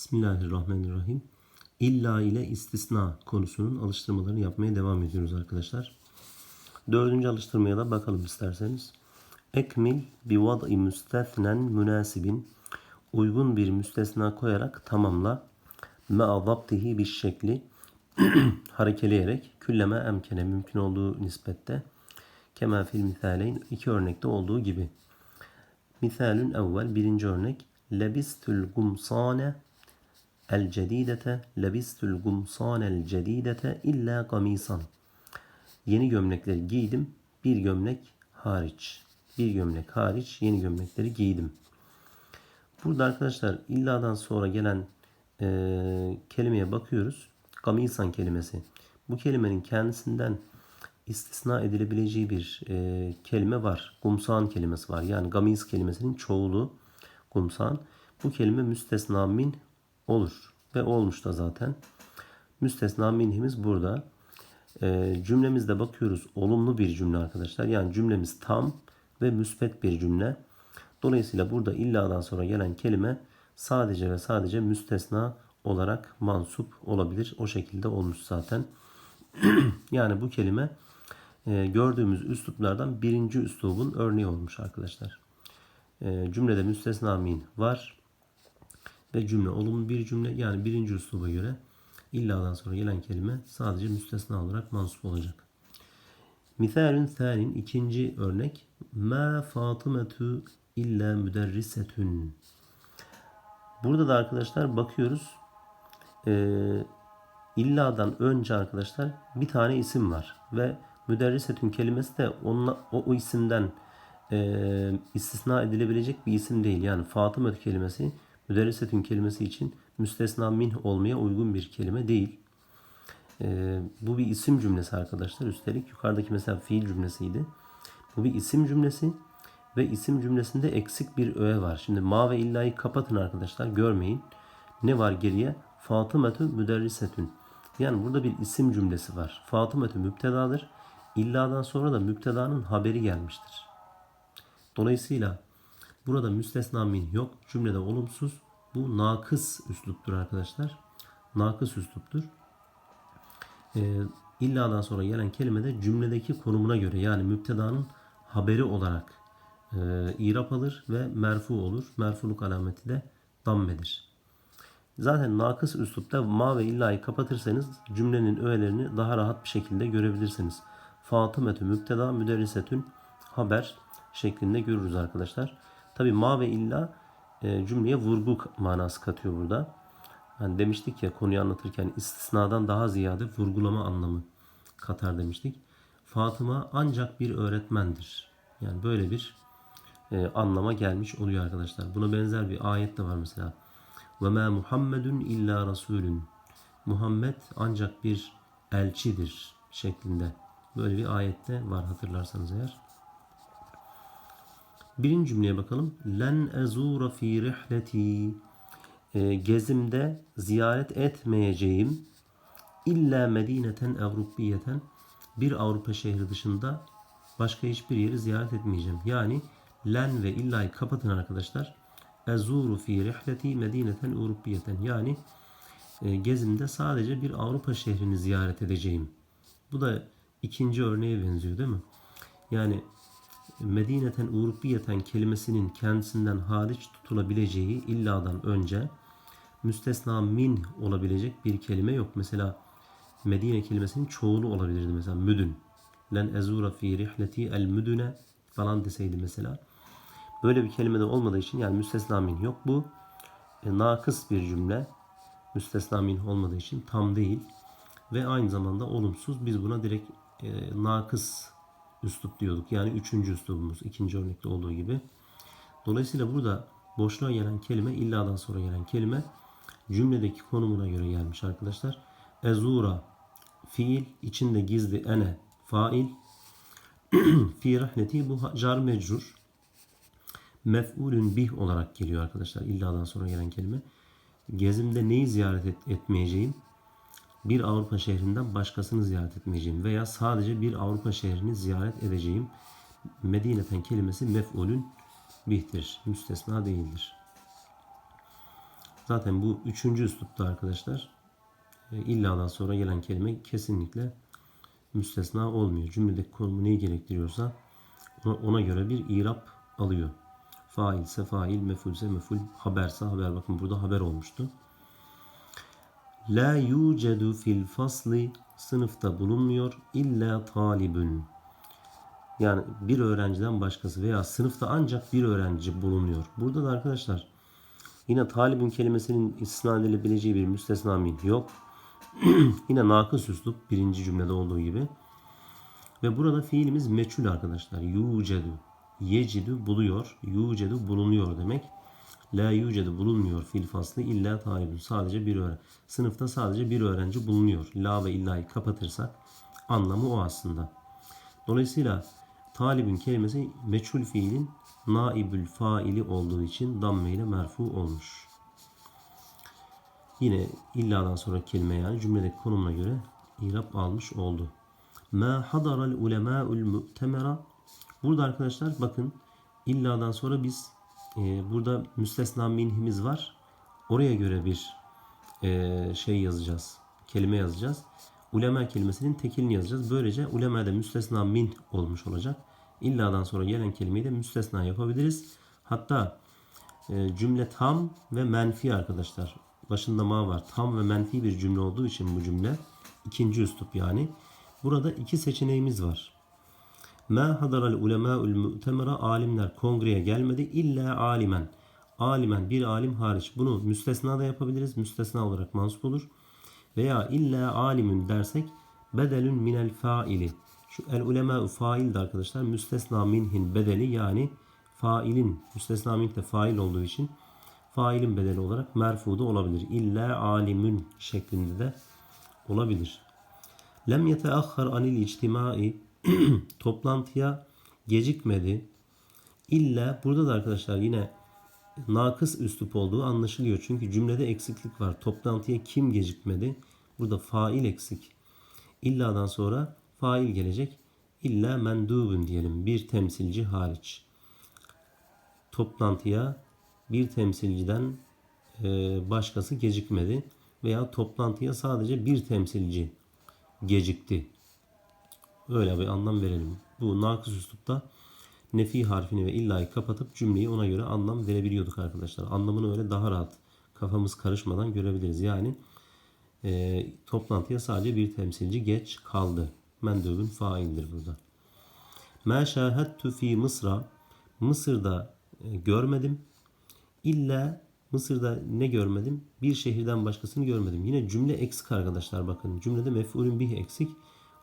Bismillahirrahmanirrahim. İlla ile istisna konusunun alıştırmalarını yapmaya devam ediyoruz arkadaşlar. Dördüncü alıştırmaya da bakalım isterseniz. Ekmil bi vad'i müstethnen münasibin uygun bir müstesna koyarak tamamla me'a zaptihi bir şekli harekeleyerek külleme emkene mümkün olduğu nispette kema fil misaleyn iki örnekte olduğu gibi. Misalün evvel birinci örnek lebistül gumsane el cedidete lebistül gumsane el cedidete illa gamisan yeni gömlekleri giydim bir gömlek hariç bir gömlek hariç yeni gömlekleri giydim burada arkadaşlar illadan sonra gelen e, kelimeye bakıyoruz gamisan kelimesi bu kelimenin kendisinden istisna edilebileceği bir e, kelime var. Gumsan kelimesi var. Yani gamiz kelimesinin çoğulu gumsan. Bu kelime müstesna min olur. Ve olmuş da zaten. Müstesna minhimiz burada. E, cümlemizde bakıyoruz. Olumlu bir cümle arkadaşlar. Yani cümlemiz tam ve müspet bir cümle. Dolayısıyla burada illadan sonra gelen kelime sadece ve sadece müstesna olarak mansup olabilir. O şekilde olmuş zaten. yani bu kelime e, gördüğümüz üsluplardan birinci üslubun örneği olmuş arkadaşlar. E, cümlede müstesna min var ve cümle olumlu bir cümle yani birinci üsluba göre illadan sonra gelen kelime sadece müstesna olarak mansup olacak. Misalün thanin ikinci örnek ma Fatımetu illa müderrisetün. Burada da arkadaşlar bakıyoruz. Ee, illadan önce arkadaşlar bir tane isim var ve müderrisetün kelimesi de onunla, o, o isimden e, istisna edilebilecek bir isim değil. Yani Fatıma kelimesi müderrisetün kelimesi için müstesna min olmaya uygun bir kelime değil. E, bu bir isim cümlesi arkadaşlar. Üstelik yukarıdaki mesela fiil cümlesiydi. Bu bir isim cümlesi ve isim cümlesinde eksik bir öğe var. Şimdi ma ve illa'yı kapatın arkadaşlar. Görmeyin. Ne var geriye? Fatımetü müderrisetün. Yani burada bir isim cümlesi var. Fatımetü müptedadır. İlladan sonra da müptedanın haberi gelmiştir. Dolayısıyla burada müstesna min yok. Cümlede olumsuz. Bu nakıs üsluptur arkadaşlar. Nakıs üsluptur. Ee, illadan sonra gelen kelime de cümledeki konumuna göre yani müptedanın haberi olarak e, irap alır ve merfu olur. Merfuluk alameti de dammedir. Zaten nakıs üslupta ma ve illa'yı kapatırsanız cümlenin öğelerini daha rahat bir şekilde görebilirsiniz. Fatımetü müpteda müderrisetün haber şeklinde görürüz arkadaşlar. Tabi ma ve illa e, cümleye vurgu manası katıyor burada. Yani demiştik ya konuyu anlatırken istisnadan daha ziyade vurgulama anlamı katar demiştik. Fatıma ancak bir öğretmendir. Yani böyle bir e, anlama gelmiş oluyor arkadaşlar. Buna benzer bir ayet de var mesela. Ve ma Muhammedun illa rasulun. Muhammed ancak bir elçidir şeklinde. Böyle bir ayette var hatırlarsanız eğer. Birinci cümleye bakalım. Len ezura fi rihleti. E, gezimde ziyaret etmeyeceğim. İlla medineten Avrupiyeten. Bir Avrupa şehri dışında başka hiçbir yeri ziyaret etmeyeceğim. Yani len ve illa'yı kapatın arkadaşlar. Ezuru fi rihleti medineten Avrupiyeten. Yani e, gezimde sadece bir Avrupa şehrini ziyaret edeceğim. Bu da ikinci örneğe benziyor değil mi? Yani Medineten Urubiyeten kelimesinin kendisinden hariç tutulabileceği illadan önce müstesna min olabilecek bir kelime yok. Mesela Medine kelimesinin çoğulu olabilirdi mesela müdün. Len ezura fi rihleti el müdüne falan deseydi mesela. Böyle bir kelime de olmadığı için yani müstesna min yok. Bu e, nakıs bir cümle. Müstesna min olmadığı için tam değil. Ve aynı zamanda olumsuz. Biz buna direkt e, nakıs üslup diyorduk. Yani üçüncü üslubumuz. ikinci örnekte olduğu gibi. Dolayısıyla burada boşluğa gelen kelime illadan sonra gelen kelime cümledeki konumuna göre gelmiş arkadaşlar. Ezura fiil içinde gizli ene fail fi rahleti bu car mecrur mef'ulün bih olarak geliyor arkadaşlar. İlladan sonra gelen kelime. Gezimde neyi ziyaret et, etmeyeceğim? Bir Avrupa şehrinden başkasını ziyaret etmeyeceğim veya sadece bir Avrupa şehrini ziyaret edeceğim. Medineten kelimesi mef'ulün bihtir. Müstesna değildir. Zaten bu üçüncü üslupta arkadaşlar. E, illadan sonra gelen kelime kesinlikle müstesna olmuyor. Cümledeki konumu neyi gerektiriyorsa ona, göre bir irap alıyor. Failse fail, mefulse meful, haberse haber. Bakın burada haber olmuştu. La yucedu fil fasli sınıfta bulunmuyor illa talibun. Yani bir öğrenciden başkası veya sınıfta ancak bir öğrenci bulunuyor. Burada da arkadaşlar yine talibin kelimesinin istisna edilebileceği bir müstesna min yok. yine nakıs üslup birinci cümlede olduğu gibi. Ve burada fiilimiz meçhul arkadaşlar. Yucedu. Yecidu buluyor. Yucedu bulunuyor demek. La yucedu bulunmuyor fil faslı illa talibun. Sadece bir öğrenci. Sınıfta sadece bir öğrenci bulunuyor. La ve illa'yı kapatırsak anlamı o aslında. Dolayısıyla talibin kelimesi meçhul fiilin naibül faili olduğu için damme ile merfu olmuş. Yine illadan sonra kelime yani cümledeki konumuna göre irap almış oldu. Ma hadaral ulemâ'ul mu'temera Burada arkadaşlar bakın illadan sonra biz e, burada müstesna minhimiz var. Oraya göre bir e, şey yazacağız. Kelime yazacağız. Ulema kelimesinin tekilini yazacağız. Böylece ulemada müstesna min olmuş olacak. İlladan sonra gelen kelimeyi de müstesna yapabiliriz. Hatta e, cümle tam ve menfi arkadaşlar. Başında ma var. Tam ve menfi bir cümle olduğu için bu cümle ikinci üslup yani. Burada iki seçeneğimiz var. Ma hadaral ulemâ'ul mu'temera alimler kongreye gelmedi illa alimen. Alimen bir alim hariç. Bunu müstesna da yapabiliriz. Müstesna olarak mansup olur. Veya illa alimin dersek bedelün minel faili. Şu el ulemâ'u fail de arkadaşlar müstesna minhin bedeli yani failin müstesna min de fail olduğu için failin bedeli olarak merfu da olabilir. İlla alimun şeklinde de olabilir. Lem yeteahhar anil içtimai toplantıya gecikmedi. İlla burada da arkadaşlar yine nakıs üslup olduğu anlaşılıyor. Çünkü cümlede eksiklik var. Toplantıya kim gecikmedi? Burada fail eksik. İlla'dan sonra fail gelecek. İlla mendubun diyelim. Bir temsilci hariç. Toplantıya bir temsilciden e, başkası gecikmedi. Veya toplantıya sadece bir temsilci gecikti. Öyle bir anlam verelim. Bu nakıs üslupta nefi harfini ve illa'yı kapatıp cümleyi ona göre anlam verebiliyorduk arkadaşlar. Anlamını öyle daha rahat kafamız karışmadan görebiliriz. Yani e, toplantıya sadece bir temsilci geç kaldı. Mendubun faildir burada. Ma şahadtu fi Mısra Mısır'da e, görmedim. İlla Mısır'da ne görmedim? Bir şehirden başkasını görmedim. Yine cümle eksik arkadaşlar bakın. Cümlede mef'ulün bih eksik.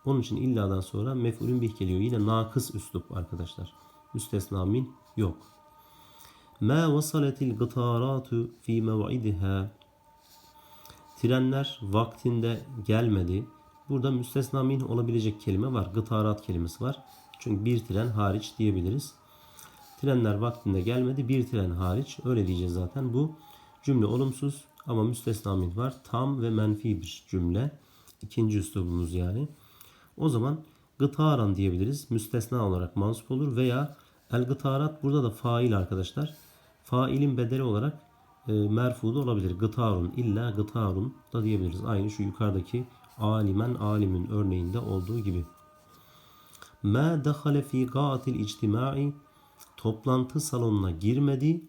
Onun için illadan sonra mef'ulün bih geliyor. Yine nakıs üslup arkadaşlar. Müstesna min yok. Ma vasaletil gıtaratu fi mev'idiha Trenler vaktinde gelmedi. Burada müstesna min olabilecek kelime var. Gıtarat kelimesi var. Çünkü bir tren hariç diyebiliriz. Trenler vaktinde gelmedi. Bir tren hariç. Öyle diyeceğiz zaten. Bu cümle olumsuz ama müstesna min var. Tam ve menfi bir cümle. İkinci üslubumuz yani. O zaman gıtaran diyebiliriz. Müstesna olarak mansup olur veya el gıtarat burada da fail arkadaşlar. Failin bedeli olarak e, merfu da olabilir. Gıtarun illa gıtarun da diyebiliriz. Aynı şu yukarıdaki alimen alimin örneğinde olduğu gibi. Ma dehale fi gaatil ictimai toplantı salonuna girmedi.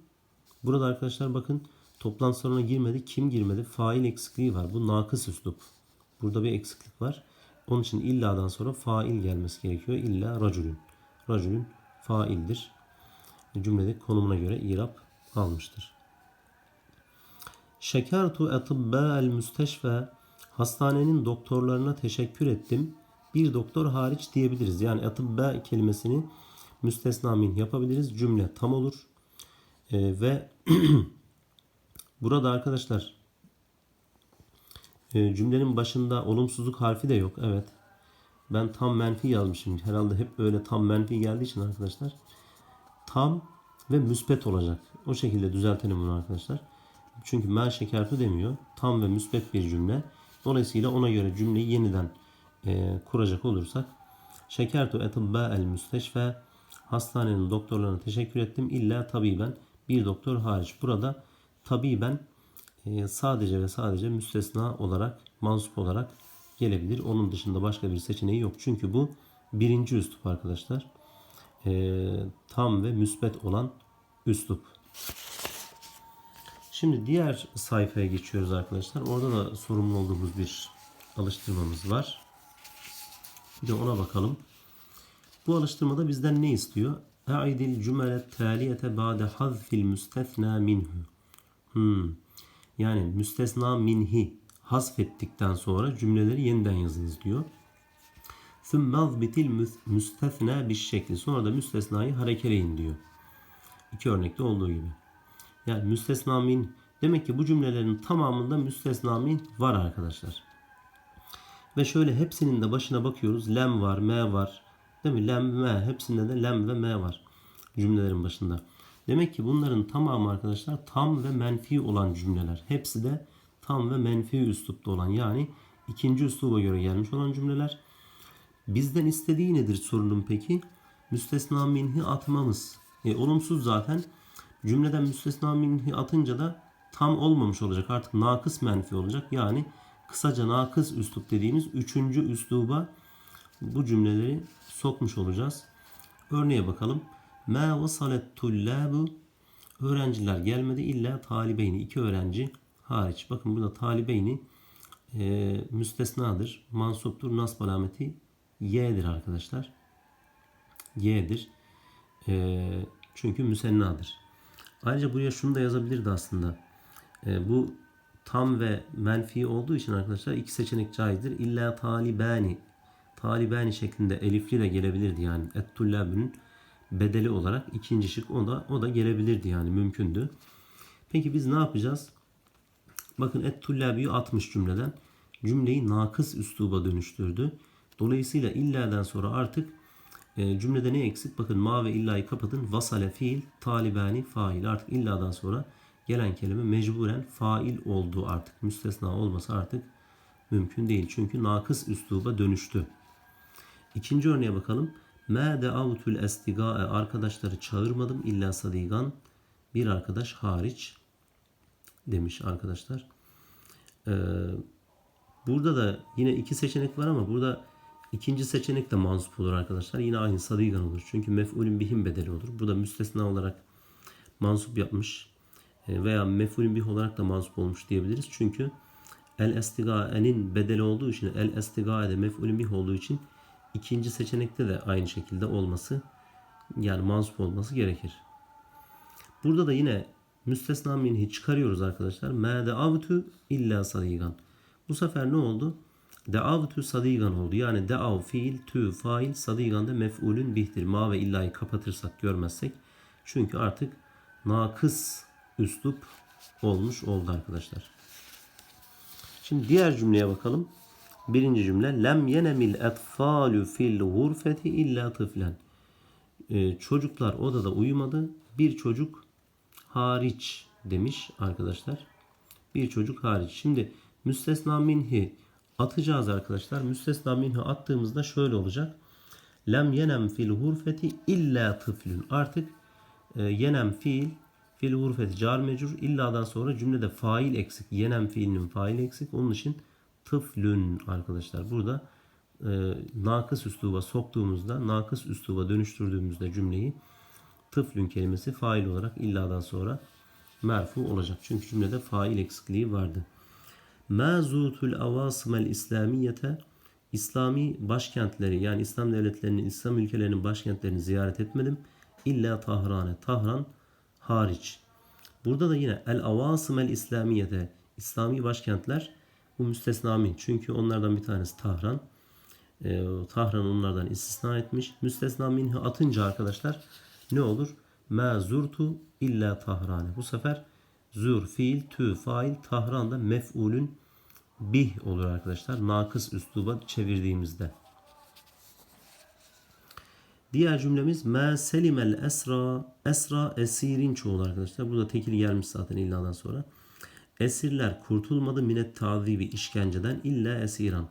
Burada arkadaşlar bakın toplantı salonuna girmedi. Kim girmedi? Fail eksikliği var. Bu nakıs üslup. Burada bir eksiklik var. Onun için illadan sonra fail gelmesi gerekiyor. İlla racülün. Racülün faildir. Cümlede konumuna göre irap almıştır. Şekertu etibbâ'el müsteşfe hastanenin doktorlarına teşekkür ettim. Bir doktor hariç diyebiliriz. Yani etibbâ kelimesini müstesna min yapabiliriz. Cümle tam olur. Ee, ve burada arkadaşlar e, cümlenin başında olumsuzluk harfi de yok. Evet. Ben tam menfi yazmışım. Herhalde hep böyle tam menfi geldiği için arkadaşlar. Tam ve müspet olacak. O şekilde düzeltelim bunu arkadaşlar. Çünkü men şekertu demiyor. Tam ve müspet bir cümle. Dolayısıyla ona göre cümleyi yeniden e, kuracak olursak şekertu etibba el müsteşfe hastanenin doktorlarına teşekkür ettim. İlla tabiben bir doktor hariç. Burada tabiben sadece ve sadece müstesna olarak, mansup olarak gelebilir. Onun dışında başka bir seçeneği yok. Çünkü bu birinci üslup arkadaşlar. E, tam ve müsbet olan üslup. Şimdi diğer sayfaya geçiyoruz arkadaşlar. Orada da sorumlu olduğumuz bir alıştırmamız var. Bir de ona bakalım. Bu alıştırmada bizden ne istiyor? E'idil cümle taliyete ba'de hazfil müstesna minhu. Hmm. Yani müstesna minhi hasfettikten sonra cümleleri yeniden yazınız diyor. ثُمَّ bitil müstesna bir şekli. Sonra da müstesnayı harekeleyin diyor. İki örnekte olduğu gibi. Yani müstesna min demek ki bu cümlelerin tamamında müstesna min var arkadaşlar. Ve şöyle hepsinin de başına bakıyoruz. Lem var, me var. Değil mi? Lem, me. Hepsinde de lem ve me var. Cümlelerin başında. Demek ki bunların tamamı arkadaşlar tam ve menfi olan cümleler. Hepsi de tam ve menfi üslupta olan yani ikinci üsluba göre gelmiş olan cümleler. Bizden istediği nedir sorunun peki? Müstesna minhi atmamız. E, olumsuz zaten. Cümleden müstesna minhi atınca da tam olmamış olacak. Artık nakıs menfi olacak. Yani kısaca nakıs üslup dediğimiz üçüncü üsluba bu cümleleri sokmuş olacağız. Örneğe bakalım. Ma vasalet tullabu öğrenciler gelmedi illa talibeyni iki öğrenci hariç. Bakın burada talibeyni e, müstesnadır. Mansuptur. Nasb alameti y'dir arkadaşlar. Y'dir. E, çünkü müsennadır. Ayrıca buraya şunu da yazabilirdi aslında. E, bu tam ve menfi olduğu için arkadaşlar iki seçenek caizdir. İlla talibani talibani şeklinde elifli de gelebilirdi yani. Et-tullabünün bedeli olarak ikinci şık o da o da gelebilirdi yani mümkündü. Peki biz ne yapacağız? Bakın et-tullabiyi atmış cümleden. Cümleyi nakıs üsluba dönüştürdü. Dolayısıyla illa'dan sonra artık e, cümlede ne eksik? Bakın ma ve illa'yı kapatın. Vasale fiil, talibani fail. Artık illa'dan sonra gelen kelime mecburen fail oldu artık. Müstesna olması artık mümkün değil. Çünkü nakıs üsluba dönüştü. İkinci örneğe bakalım. Ma de'avtul estigae arkadaşları çağırmadım illa sadigan bir arkadaş hariç demiş arkadaşlar. Ee, burada da yine iki seçenek var ama burada ikinci seçenek de mansup olur arkadaşlar. Yine aynı sadigan olur. Çünkü mef'ulün bihim bedeli olur. Burada müstesna olarak mansup yapmış e, veya mef'ulün bih olarak da mansup olmuş diyebiliriz. Çünkü el estigae'nin bedeli olduğu için el estigae de mef'ulün bih olduğu için ikinci seçenekte de aynı şekilde olması yani mansup olması gerekir. Burada da yine müstesna minhi çıkarıyoruz arkadaşlar. Ma de'avtu illa sadigan. Bu sefer ne oldu? De'avtu sadigan oldu. Yani de'av fiil, tü fail, sadigan da mef'ulün bihtir. Ma ve illa'yı kapatırsak görmezsek. Çünkü artık nakıs üslup olmuş oldu arkadaşlar. Şimdi diğer cümleye bakalım. Birinci cümle lem yenemil etfalu fil gurfeti illa tıflen. Ee, çocuklar odada uyumadı. Bir çocuk hariç demiş arkadaşlar. Bir çocuk hariç. Şimdi müstesna minhi atacağız arkadaşlar. Müstesna minhi attığımızda şöyle olacak. Lem yenem fil hurfeti illa tıflün. Artık e, yenem fiil fil hurfeti car mecrur illadan sonra cümlede fail eksik. Yenem fiilinin fail eksik. Onun için tıflün arkadaşlar. Burada e, nakıs üsluba soktuğumuzda, nakıs üsluba dönüştürdüğümüzde cümleyi tıflün kelimesi fail olarak illadan sonra merfu olacak. Çünkü cümlede fail eksikliği vardı. Mazutul avasımel İslamiyete İslami başkentleri yani İslam devletlerinin, İslam ülkelerinin başkentlerini ziyaret etmedim. İlla Tahran'e. Tahran hariç. Burada da yine el avasımel İslamiyete İslami başkentler bu müstesna min. Çünkü onlardan bir tanesi Tahran. Ee, Tahran onlardan istisna etmiş. Müstesna minhi atınca arkadaşlar ne olur? Ma zurtu illa Tahran'e. Bu sefer zur fiil, tü fail, Tahran da mef'ulün bih olur arkadaşlar. Nakıs üsluba çevirdiğimizde. Diğer cümlemiz ma selimel esra. Esra esirin çoğulu arkadaşlar. Burada tekil gelmiş zaten illadan sonra. Esirler kurtulmadı minet tazibi işkenceden illa esiran.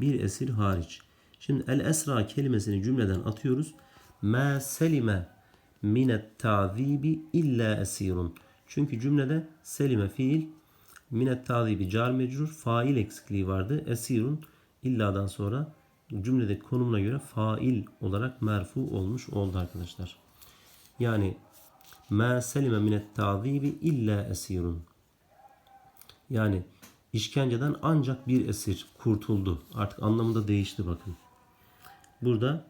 Bir esir hariç. Şimdi el esra kelimesini cümleden atıyoruz. Ma selime minet tazibi illa esirun. Çünkü cümlede selime fiil minet tadibi car mecrur fail eksikliği vardı. Esirun illadan sonra cümledeki konumuna göre fail olarak merfu olmuş oldu arkadaşlar. Yani ma selime minet tadibi illa esirun. Yani işkenceden ancak bir esir kurtuldu. Artık anlamı da değişti bakın. Burada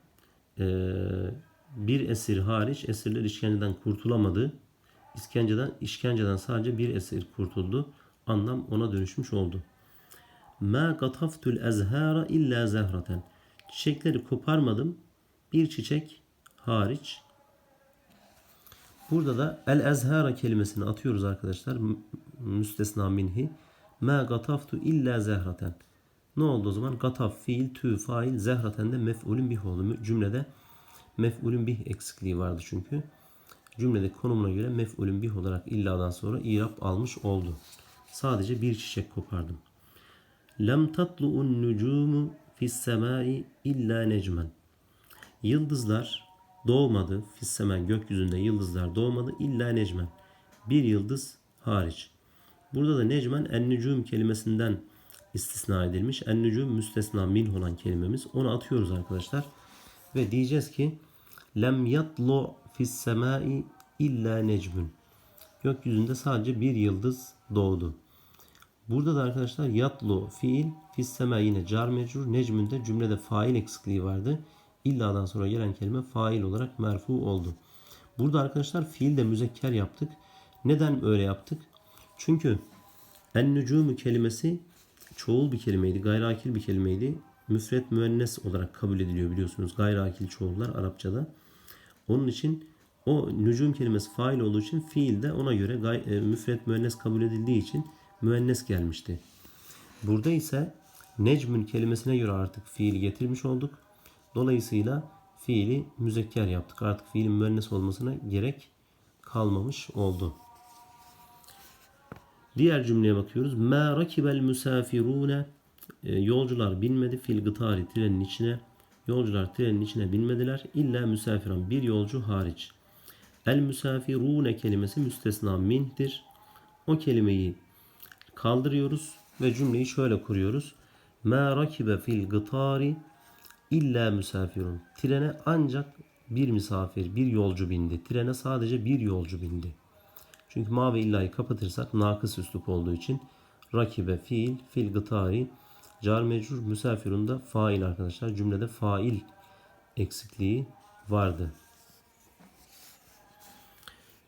eee, bir esir hariç esirler işkenceden kurtulamadı. İşkenceden, işkenceden sadece bir esir kurtuldu. Anlam ona dönüşmüş oldu. Ma kataftul ezhara illa zehraten. Çiçekleri koparmadım. Bir çiçek hariç. Burada da el ezhara kelimesini atıyoruz arkadaşlar. Müstesna minhi. Ma gataftu illa zehraten. Ne oldu o zaman? Gataf fiil, tü fail, zehraten de mef'ulün bih oldu. Cümlede mef'ulün bih eksikliği vardı çünkü. Cümlede konumuna göre mef'ulün bih olarak illadan sonra irap almış oldu. Sadece bir çiçek kopardım. Lem tatlu'un nucumu fis semai illa necmen. Yıldızlar doğmadı. Fissemen gökyüzünde yıldızlar doğmadı. illa necmen. Bir yıldız hariç. Burada da necmen en-nücum kelimesinden istisna edilmiş. En-nücum müstesna min olan kelimemiz. Onu atıyoruz arkadaşlar. Ve diyeceğiz ki lem yatlu fis semai illa necmun. Gökyüzünde sadece bir yıldız doğdu. Burada da arkadaşlar yatlu fiil fisseme yine car mecrur necmünde cümlede fail eksikliği vardı. İlladan sonra gelen kelime fail olarak merfu oldu. Burada arkadaşlar fiil de müzekker yaptık. Neden öyle yaptık? Çünkü en nücumu kelimesi çoğul bir kelimeydi. Gayrakil bir kelimeydi. Müfret müennes olarak kabul ediliyor biliyorsunuz. Gayrakil çoğullar Arapçada. Onun için o nücum kelimesi fail olduğu için fiil de ona göre gay, e, müfret müennes kabul edildiği için müennes gelmişti. Burada ise necmün kelimesine göre artık fiili getirmiş olduk. Dolayısıyla fiili müzekker yaptık. Artık fiilin müennes olmasına gerek kalmamış oldu. Diğer cümleye bakıyoruz. Ma rakibel musafirune yolcular binmedi fil gıtari trenin içine. Yolcular trenin içine binmediler. İlla müsafiran bir yolcu hariç. El musafirune kelimesi müstesna minhtir. O kelimeyi kaldırıyoruz ve cümleyi şöyle kuruyoruz. Ma rakibe fil gıtari illa müsafirun. Trene ancak bir misafir, bir yolcu bindi. Trene sadece bir yolcu bindi. Çünkü ma ve illa'yı kapatırsak nakıs üslup olduğu için rakibe fiil, fil gıtari, car mecrur, müsafirun da fail arkadaşlar. Cümlede fail eksikliği vardı.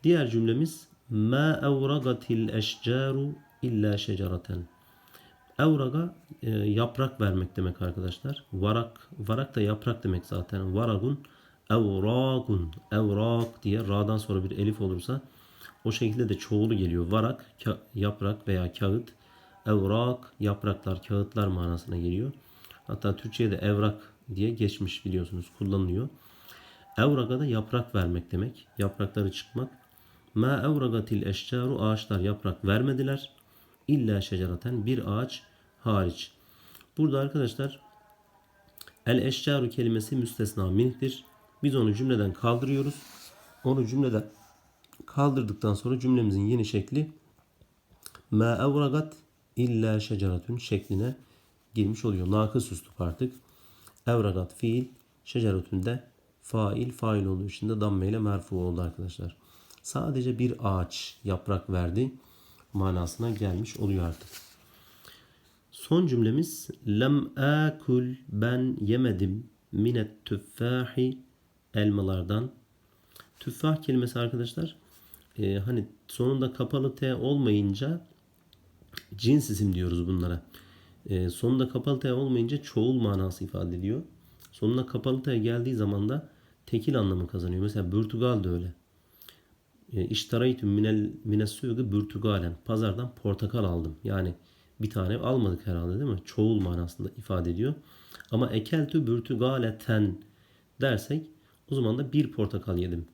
Diğer cümlemiz ma evragatil eşcaru illa şeceraten. Evraga e, yaprak vermek demek arkadaşlar. Varak, varak da yaprak demek zaten. Varagun, evragun, evrak diye ra'dan sonra bir elif olursa o şekilde de çoğulu geliyor. Varak, yaprak veya kağıt. Evrak, yapraklar, kağıtlar manasına geliyor. Hatta Türkçe'de evrak diye geçmiş biliyorsunuz kullanılıyor. Evraga da yaprak vermek demek. Yaprakları çıkmak. Ma evragatil eşcaru ağaçlar yaprak vermediler. İlla şeceraten bir ağaç hariç. Burada arkadaşlar el eşcaru kelimesi müstesna minhtir. Biz onu cümleden kaldırıyoruz. Onu cümleden kaldırdıktan sonra cümlemizin yeni şekli ma evragat illa şeceratun şekline girmiş oluyor. Nakıs üslup artık. Evragat fiil, şeceratun de fail, fail olduğu için de damme ile merfu oldu arkadaşlar. Sadece bir ağaç yaprak verdi manasına gelmiş oluyor artık. Son cümlemiz lem akul ben yemedim minet tüffahi elmalardan. Tüffah kelimesi arkadaşlar e, hani sonunda kapalı T olmayınca cins isim diyoruz bunlara. E, sonunda kapalı T olmayınca çoğul manası ifade ediyor. Sonuna kapalı T geldiği zaman da tekil anlamı kazanıyor. Mesela Portugal da öyle. E, İştaraytü minel minessuyu bürtugalen. Pazardan portakal aldım. Yani bir tane almadık herhalde değil mi? Çoğul manasında ifade ediyor. Ama ekeltü bürtugaleten dersek o zaman da bir portakal yedim.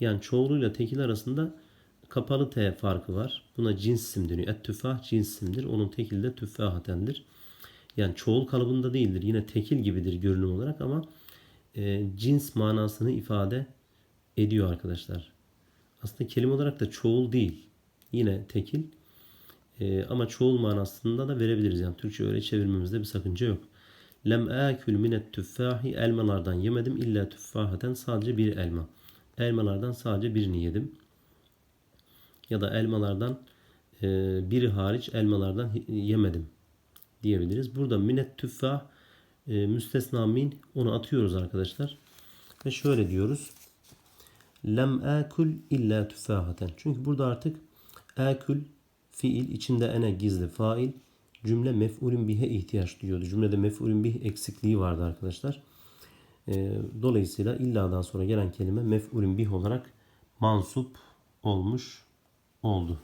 Yani çoğuluyla tekil arasında kapalı T farkı var. Buna cins isim deniyor. Et tüfah cins isimdir. Onun tekil de tüffahatendir. Yani çoğul kalıbında değildir. Yine tekil gibidir görünüm olarak ama e, cins manasını ifade ediyor arkadaşlar. Aslında kelime olarak da çoğul değil. Yine tekil. Ee, ama çoğul manasında da verebiliriz. Yani Türkçe öyle çevirmemizde bir sakınca yok. Lem akül minet tüffahi elmalardan yemedim illa tüffahaten sadece bir elma. Elmalardan sadece birini yedim. Ya da elmalardan e, biri hariç elmalardan yemedim diyebiliriz. Burada minet tüffah e, müstesna min onu atıyoruz arkadaşlar. Ve şöyle diyoruz. Lem akul illa tüffahaten. Çünkü burada artık akul fiil içinde ene gizli fail cümle mef'ulün bihe ihtiyaç duyuyordu. Cümlede mef'ulün bih eksikliği vardı arkadaşlar. E, dolayısıyla illadan sonra gelen kelime mef'ulün bih olarak mansup olmuş oldu.